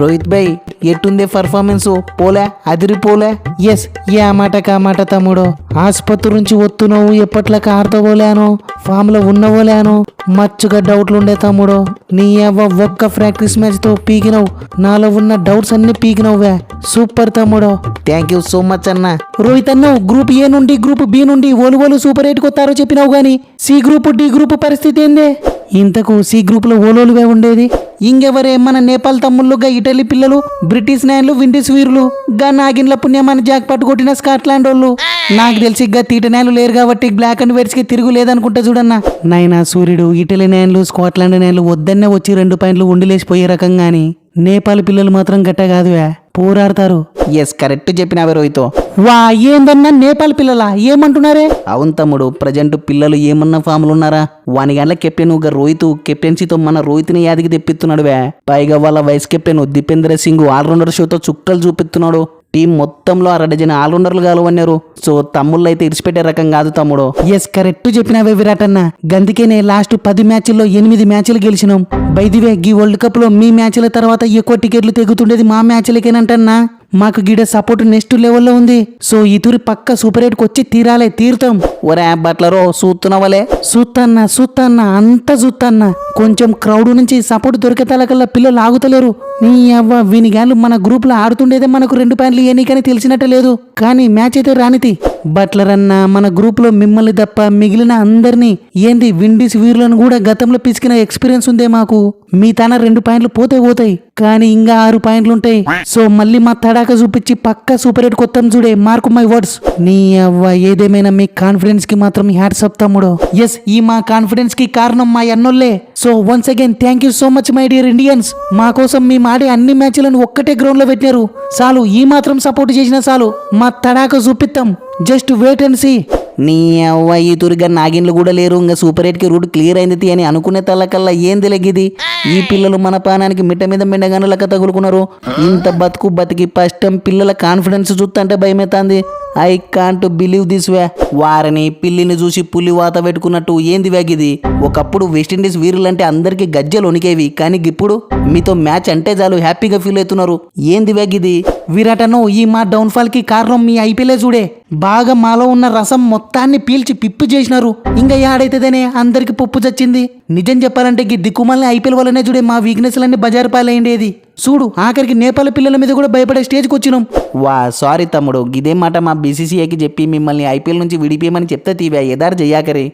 రోహిత్ భాయ్ ఎట్టుందే performance పోలే అదిరిపోలే yes ఏ మాట కా మాట తమ్ముడు? ఆసుపత్రి నుంచి వస్తున్నావు ఎప్పట్లక ఆడతవోలేను ఫామ్లో ఉన్నవోలేను? మచ్చుగా డౌట్లు ఉండే తమ్ముడు. నీ అవ్వ ఒక్క ప్రాక్టీస్ మ్యాచ్తో పీకినవు. నాలో ఉన్న డౌట్స్ అన్ని పీకినవువే. సూపర్ తమ్ముడు. థ్యాంక్ యూ సో మచ్ అన్న. రోహిత్ అన్న గ్రూప్ ఏ నుండి గ్రూప్ బి నుండి ఓలువోలు సూపర్ ఎయిట్ కొత్తారో చెప్పినావు గాని సి గ్రూప్ డి గ్రూప్ పరిస్థితి ఏందే? ఇంతకు సి గ్రూప్లో ఓలోలువే ఉండేది? ఇంకెవరే మన నేపాల్ తమ్ముళ్ళు గా ఇటలీ పిల్లలు బ్రిటిష్ నాయన్లు విండీస్ వీరులు గా నాగిన్ల పుణ్యమాని జాక్ పట్టు కొట్టిన స్కాట్లాండ్ వాళ్ళు. నాకు తెలిసి గా తీట నాయన్లు లేరు కాబట్టి బ్లాక్ అండ్ వైట్స్కి తిరుగు లేదనుకుంటా చూడన్నా. నాయనా సూర్యుడు ఇటలీ నాయన్లు స్కాట్లాండ్ నాయన్లు వద్దన్నే వచ్చి రెండు పాయింట్లు ఉండిలేసిపోయే రకంగాని. నేపాల్ పిల్లలు మాత్రం గట్ట కాదువే. పోరాడతారు. ఎస్ కరెక్ట్ చెప్పినావే రోహితో. వా ఏందన్నా నేపాల్ పిల్లలా? ఏమంటున్నారే? అవును తమ్ముడు ప్రజెంట్ పిల్లలు ఏమన్నా ఫామ్లు ఉన్నారా వాని గంటల కెప్టెన్ ఒక రోహిత్ కెప్టెన్సీతో మన రోహిత్ని యాదికి తెప్పిస్తున్నాడు వే పైగా వాళ్ళ vice captain Dipendra Singh allrounder షోతో చుక్కలు చూపిస్తున్నాడు. టీం మొత్తంలో అర డజన్ ఆల్రౌండర్లు గాలువన్నారు. సో తమ్ముళ్ళు అయితే ఇరిచిపెట్టే రకం కాదు తమ్ముడు. ఎస్ కరెక్ట్ చెప్పినావే విరాట్ అన్న గందుకేనే లాస్ట్ పది మ్యాచ్ల్లో ఎనిమిది మ్యాచ్లు గెలిచినాం. బైదివే గీ వరల్డ్ కప్లో మీ మ్యాచ్ల తర్వాత ఎక్కువ టికెట్లు తెగుతుండేది మా మ్యాచ్లకేనంటన్నా. మాకు గిడ సపోర్ట్ నెక్స్ట్ లెవెల్లో ఉంది. సో ఈ తూరి పక్క సూపర్ ఎయిట్కి వచ్చి తీరాలే తీరుతాం. ఒరే బట్లరో సూత్తునవలే సూత్తన్న సూత్తన్న అంత సూత్తన్న. కొంచెం క్రౌడ్ నుంచి సపోర్ట్ దొరికేతలకల్లా పిల్లలు ఆగుతలేరు. నీ అవ్వ వీని గాళ్ళు మన గ్రూప్లో ఆడుతుండేదే మనకు రెండు పాయింట్లు ఎన్నికని తెలిసినట్టు లేదు. కానీ మ్యాచ్ అయితే రానితి. బట్లర్ అన్న మన గ్రూప్లో మిమ్మల్ని తప్ప మిగిలిన అందరినీ ఏంది విండీస్ వీరులను కూడా గతంలో పిసికిన ఎక్స్పీరియన్స్ ఉందే మాకు? మీ తన రెండు పాయింట్లు పోతే పోతాయి కానీ ఇంకా ఆరు పాయింట్లు ఉంటాయి సో మళ్ళీ మా తడాక చూపించి పక్క సూపర్ ఎయిట్ కొత్తం చూడే మార్కు మై వర్డ్స్. నీ అవ్వ ఏదేమైనా మీ కాన్ఫిడెన్స్కి మాత్రం హ్యాట్స్ అప్ తమ్ముడు. ఎస్ ఈ మా కాన్ఫిడెన్స్కి కారణం మా అన్నోళ్ళే. So once again thank you so much my dear Indians మా కోసం మేము ఆడే అన్ని మ్యాచ్లను ఒక్కటే గ్రౌండ్లో పెట్టారు చాలు ఈ మాత్రం సపోర్ట్ చేసినా చాలు. మా తడాక చూపిస్తాం జస్ట్ వెయిట్ అండ్ సీ నీ అవ్వ ఈ తురిగా నాగిన్లు కూడా లేరు ఇంకా సూపర్ ఎయిట్కి రూట్ క్లియర్ అయింది తీ అని అనుకునే తల్లకల్లా ఏం తెలియగిది ఈ పిల్లలు మన పానానికి మిట్ట మీద మెండగానులక తగులుకున్నారు. ఇంత బతుకు బతికి ఫస్ట్ పిల్లల కాన్ఫిడెన్స్ చూస్తుంటే భయమవుతుంది ఐ కాంట్ బిలీవ్ దిస్ వే. వారిని పిల్లిని చూసి పులి వాత పెట్టుకున్నట్టు ఏంది వేగిది ఒకప్పుడు వెస్టిండీస్ వీరులంటే అందరికీ గజ్జలు వణికేవి కానీ ఇప్పుడు మీతో మ్యాచ్ అంటే చాలు హ్యాపీగా ఫీల్ అవుతున్నారు. ఏంది వేగిది విరాటను ఈ మా డౌన్ఫాల్కి కారణం మీ ఐపీఎలే చూడే. బాగా మాలో ఉన్న రసం మొత్తాన్ని పీల్చి పిప్పు చేసినారు. ఇంకా యాడైతేనే అందరికి పప్పు చచ్చింది. నిజం చెప్పాలంటే ఈ దిక్కుమాలని ఐపీఎల్ వల్లనే చూడే మా వీక్నెస్లన్నీ బజారు పాలయ్యేది చూడు ఆఖరికి నేపాల్ పిల్లల మీద కూడా భయపడే స్టేజ్కి వచ్చినాం. వా సారీ తమ్ముడు ఇదే మాట మా బీసీసీఐకి చెప్పి మిమ్మల్ని ఐపీఎల్ నుంచి విడిపోయమని చెప్తే తీవా ఎదారు చెయ్యాకరే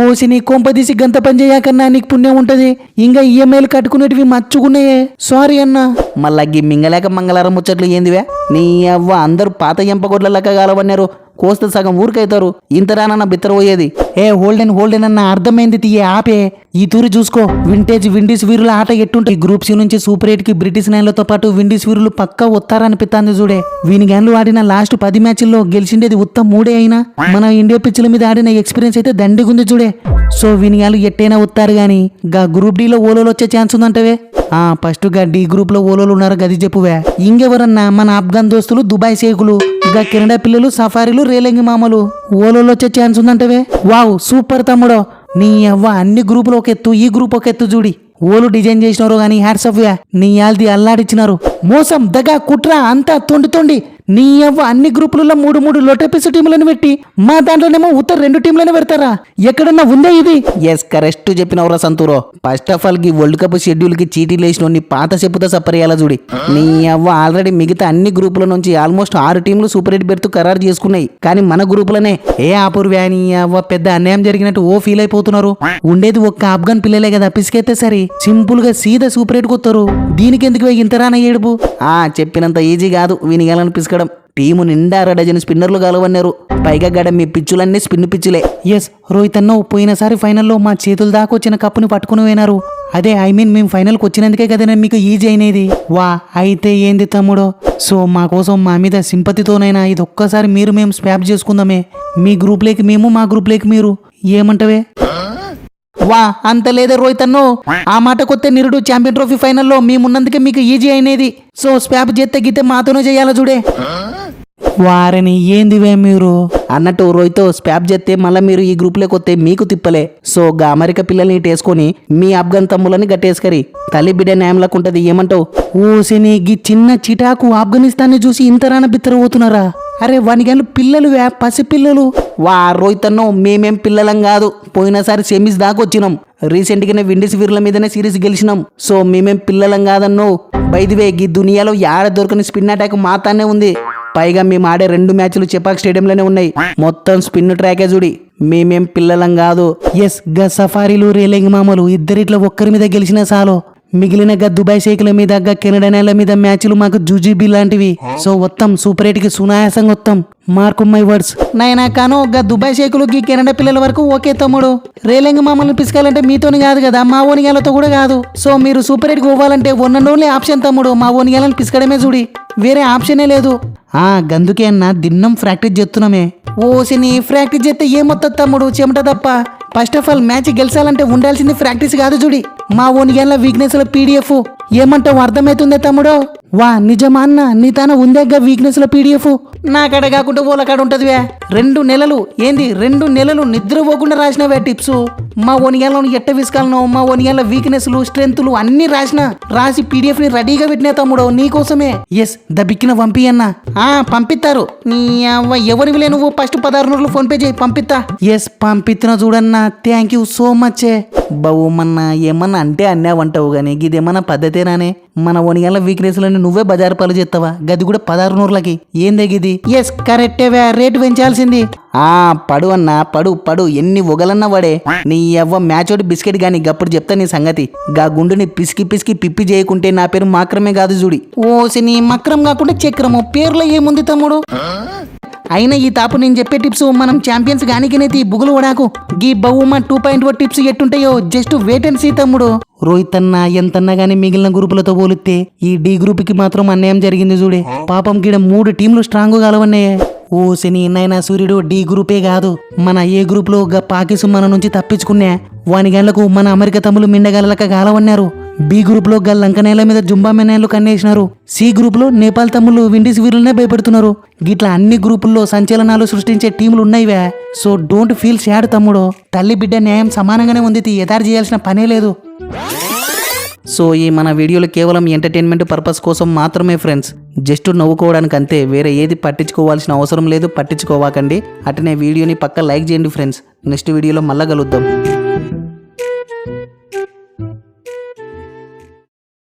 ఓసి నీ కొంపదీసి గంత పని చేయకన్నా నీకు పుణ్యం ఉంటది. ఇంకా ఈఎంఐలు కట్టుకునేటివి మచ్చుకున్నాయే. సారీ అన్నా. మళ్ళా గి మింగలేక మంగళారం ముచ్చట్లు ఏందివే? నీ అవ్వ అందరూ పాత ఎంపగొడ్ల లెక్క కాలవన్నారు కోస్తే సగం ఊరికైతారు. ఇంతరానన్న బిత్తరపోయేది ఏ హోల్డెన్ హోల్డెన్ అన్న అర్థమైంది తీయే ఆపే. ఈ తూరి చూసుకో. వింటేజ్ విండీస్ వీరుల ఆట ఎట్టుంటే గ్రూప్ సి నుంచి సూపర్ ఎయిట్కి బ్రిటిష్ నైన్లతో పాటు విండీస్ వీరులు పక్కా వస్తారనిపిస్తుంది చూడే వీని గ్యాన్లు ఆడిన లాస్ట్ పది మ్యాచ్ల్లో గెలిచిండేది ఉత్తం మూడే అయినా మన ఇండియా పిచ్చుల మీద ఆడిన ఎక్స్పీరియన్స్ అయితే దండిగుంది చూడే సో వీని గాలు ఎట్టైనా వస్తారు గాని గా గ్రూప్ డీలో ఓలోలు వచ్చే ఛాన్స్ ఉందంటవే. ఆ ఫస్ట్గా డి గ్రూప్లో ఓలోలు ఉన్నారు గది చెప్పువే ఇంకెవరన్నా మన ఆఫ్ఘన్ దోస్తులు దుబాయ్ సేకులు. గా కెనడా పిల్లలు సఫారీలు రేలంగి మామలు. ఓలోలో వచ్చే ఛాన్స్ ఉందంటవే. వావ్ సూపర్ తమ్ముడో. నీ అవ్వ అన్ని గ్రూపులు ఒక ఎత్తు ఈ గ్రూప్ ఒక ఎత్తు చూడి ఓలు డిజైన్ చేసినారు గానీ హ్యాట్స్ ఆఫ్ నీ యాల్ది అల్లాడిచ్చినారు. మోసం దగా కుట్ర అంతా తొండి తొండి. నీ అవ్వ అన్ని గ్రూపులలో మూడు మూడు లోటపిస్ టీంలను పెట్టి మా దాంట్లోనేమో ఉత్తర రెండు టీంలను పెడతారా? ఎక్కడన్నా ఉందే ఇది? ఎస్ కరెక్ట్ చెప్పినవరా సంతూరో. ఫస్ట్ ఆఫ్ ఆల్కి వరల్డ్ కప్ షెడ్యూల్కి చీటీలు వేసిన పాత చెప్పుతో సపరేయాల చూడి. నీ అవ్వ ఆల్రెడీ మిగతా అన్ని గ్రూపుల నుంచి ఆల్మోస్ట్ ఆరు టీంలు సూపర్ ఎయిట్ బెర్త్ ఖరారు చేసుకున్నాయి. కానీ మన గ్రూపులనే ఏ ఆపూర్వ్యా నీ అవ్వ పెద్ద అన్యాయం జరిగినట్టు ఓ ఫీల్ అయిపోతున్నారు. ఉండేది ఒక్క ఆఫ్ఘన్ పిల్లలే కదా పిసికెత్తే సరే. సింపుల్గా సీదా సూపర్ ఎయిట్ కొత్తారు. దీనికి ఎందుకు ఇంతరాన ఏడుపు? ఆ చెప్పినంత ఈజీ కాదు. వీనిగాలని పిసుక టీము నిండా డజన్ స్పిన్నర్లు కలవన్నారు పైగా గడ మీ పిచ్చులన్నీ స్పిన్ పిచ్చులే. ఎస్ రోహిత్ అన్న పోయినసారి ఫైనల్లో మా చేతుల దాకా వచ్చిన కప్పుని పట్టుకుని పోయినారు. అదే ఐ మీన్ మేము ఫైనల్కి వచ్చినందుకే కదా మీకు ఈజీ అయినది. వా అయితే ఏంది తమ్ముడు? సో మా కోసం మా మీద సింపతితోనైనా ఇది ఒక్కసారి మీరు మేము స్వాప్ చేసుకుందామే. మీ గ్రూప్లోకి మేము మా గ్రూప్లోకి మీరు. ఏమంటవే? వా అంత లేదే రోహిత్ అన్ను ఆ మాట కొత్తే నిరుడు ఛాంపియన్ ట్రోఫీ ఫైనల్లో మేమున్నందుకే మీకు ఈజీ అయినది. సో స్వాప్ చేస్తే గీతే మాతోనే చేయాలా చూడే? వారిని ఏందివే మీరు? అన్నట్టు రోహిత్ స్పాప్ చేస్తే మళ్ళీ మీరు ఈ గ్రూప్లోకి వస్తే మీకు తిప్పలే. సో గా అమెరికా పిల్లల్ని ఇటేసుకొని మీ ఆఫ్ఘన్ తమ్ములని గట్టేసుకరి. తల్లి బిడ్డ న్యాయంలకు ఉంటది ఏమంటావు? ఓసిని గీ చిన్న చిటాకు ఆఫ్ఘనిస్తాన్ని చూసి ఇంతరాన బిత్తరపోతున్నారా? అరే వానికల్లు పిల్లలు వే పసి పిల్లలు వా రోహిత్ అన్నో మేమేం పిల్లలం కాదు. పోయినసారి సెమీస్ దాకా వచ్చినాం. రీసెంట్గానే విండీస్ వీరుల మీదనే సిరీస్ గెలిచినాం. సో మేమేం పిల్లలం కాదన్నో. బైదివే గీ దునియాలో యాడ దొరకని స్పిన్ అటాక్ మాతానే ఉంది. పైగా మేము ఆడే రెండు మ్యాచ్లు చెపాక్ స్టేడియంలోనే ఉన్నాయి. మొత్తం స్పిన్ ట్రాకే చూడి మేమేం పిల్లలం కాదు ఎస్గా సఫారీలు రేలింగ్ మామలు ఇద్దరిట్లో ఒక్కరి మీద గెలిచిన చాలు. మిగిలిన గా దుబాయ్ షేక్ల మీద గా కెనడా నేల మీద మ్యాచ్లు మాకు జూజీబీ లాంటివి. సో వత్తం సూపర్ ఎయిట్కి సునాయాసంగా వత్తం. మార్కు మై వర్డ్స్ నాయనా కాను గా దుబాయ్ షేకులు గీ కెనడా పిల్లల వరకు ఓకే తమ్ముడు. రేలింగ్ మామూలు పిసుకాలంటే మీతోని కాదు కదా మా ఓనిగాలతో కూడా కాదు. సో మీరు సూపర్ ఎయిట్కి పోవాలంటే వన్ అండ్ ఓన్లీ ఆప్షన్ తమ్ముడు. మా ఓనిగాలను పిసకడమే చూడి వేరే ఆప్షనే లేదు. ఆ గందుకే అన్న దిన్నం ప్రాక్టీస్ చేస్తున్నామే. ఓసిని ప్రాక్టీస్ చేస్తే ఏమొస్తుంది తమ్ముడు చెమట తప్ప? ఫస్ట్ ఆఫ్ ఆల్ మ్యాచ్ గెలిచాలంటే ఉండాల్సింది ప్రాక్టీస్ కాదు చూడి మా ఓనిగేళ్ళ వీక్నెస్లో పీడిఎఫ్ ఏమంటావు? అర్థమవుతుందే తమ్ముడు? వా నిజమా అన్న? నీ తన ఉందేగా వీక్నెస్లో పీడిఎఫ్ నాకడ కాకుండా ఓలకాడ ఉంటదివే. రెండు నెలలు. ఏంది? రెండు నెలలు నిద్ర పోకుండా రాసినవే టిప్స్? మా ఒనియాలను ఎట్ట విసుకాలను మా ఓనిగేళ్ళ వీక్నెస్లు స్ట్రెంత్లు అన్ని రాసిన రాసి పీడిఎఫ్ని రెడీగా పెట్టినా తమ్ముడు నీకోసమే ఎస్ దబిక్కిన పంపి అన్న. ఆ పంపిస్తారు నీ అవ్వ ఎవరివిలే నువ్వు? ఫస్ట్ పదహారు నూరులు ఫోన్ పే చేయి పంపిస్తా ఎస్ పంపిస్తున్నా చూడన్నా. థ్యాంక్ యూ సో మచ్ బావు మన్నా ఏమన్నా అంటే అన్నావంటావు కానీ ఇదేమన్నా అంతేనానే మన ఒనిగల వీక్నెస్లని నువ్వే బజారు పాలు చేస్తావా గది కూడా పదహారు నూరులకి ఏం తగ్గిది ఎస్ కరెక్టేవే రేటు పెంచాల్సింది. ఆ పడు అన్న పడు పడు ఎన్ని ఒగలన్నా వాడే. నీ ఎవ్వ మ్యాచోడి బిస్కెట్ గాని గప్పుడు చెప్తా నీ సంగతి. గా గుండుని పిసికి పిసికి పిప్పి చేయకుంటే నా పేరు మాక్రమే కాదు చూడి ఓసి నీ మక్రం కాకుండా చక్రము పేర్లో ఏముంది తమ్ముడు? అయినా ఈ తాపు నేను చెప్పే టిప్స్ మనం ఛాంపియన్స్ గానికనైతే బుగులు వడాకు గీ బహుమ టూ పాయింట్ ఓ టిప్స్ ఎట్టుంటాయో జస్ట్ వెయిట్ అండ్ సీ తమ్ముడు. రోహిత్ అన్న ఎంతన్నా గానీ మిగిలిన గ్రూపులతో పోలిస్తే ఈ డి గ్రూప్కి మాత్రం అన్యాయం జరిగింది చూడే పాపం గిడ మూడు టీంలు స్ట్రాంగ్ కలవన్నాయే ఓ శని నైనా సూర్యుడు డి గ్రూపే కాదు. మన ఏ గ్రూప్లో పాకిసు మన నుంచి తప్పించుకున్నా వాని గంటలకు మన అమెరికా తమ్ములు మిండగలక గాలవన్నారు. బి గ్రూప్లో లంకనేల మీద జుంబా మెనాయలు కన్నేసినారు. సి గ్రూప్లో నేపాల్ తమ్ముళ్ళు విండీస్ వీరులనే భయపెడుతున్నారు. గిట్లా అన్ని గ్రూపుల్లో సంచలనాలు సృష్టించే టీములు ఉన్నాయివే. సో డోంట్ ఫీల్ సాడ్ తమ్ముడు. తల్లి బిడ్డ న్యాయం సమానంగానే ఉంది ఎదారు చేయాల్సిన పనే లేదు. సో ఈ మన వీడియోలు కేవలం ఎంటర్టైన్మెంట్ పర్పస్ కోసం మాత్రమే ఫ్రెండ్స్. జస్ట్ నవ్వుకోవడానికి అంతే. వేరే ఏది పట్టించుకోవాల్సిన అవసరం లేదు. పట్టించుకోవాకండి. అటనే వీడియోని పక్క లైక్ చేయండి ఫ్రెండ్స్. నెక్స్ట్ వీడియోలో మళ్ళా కలుద్దాం.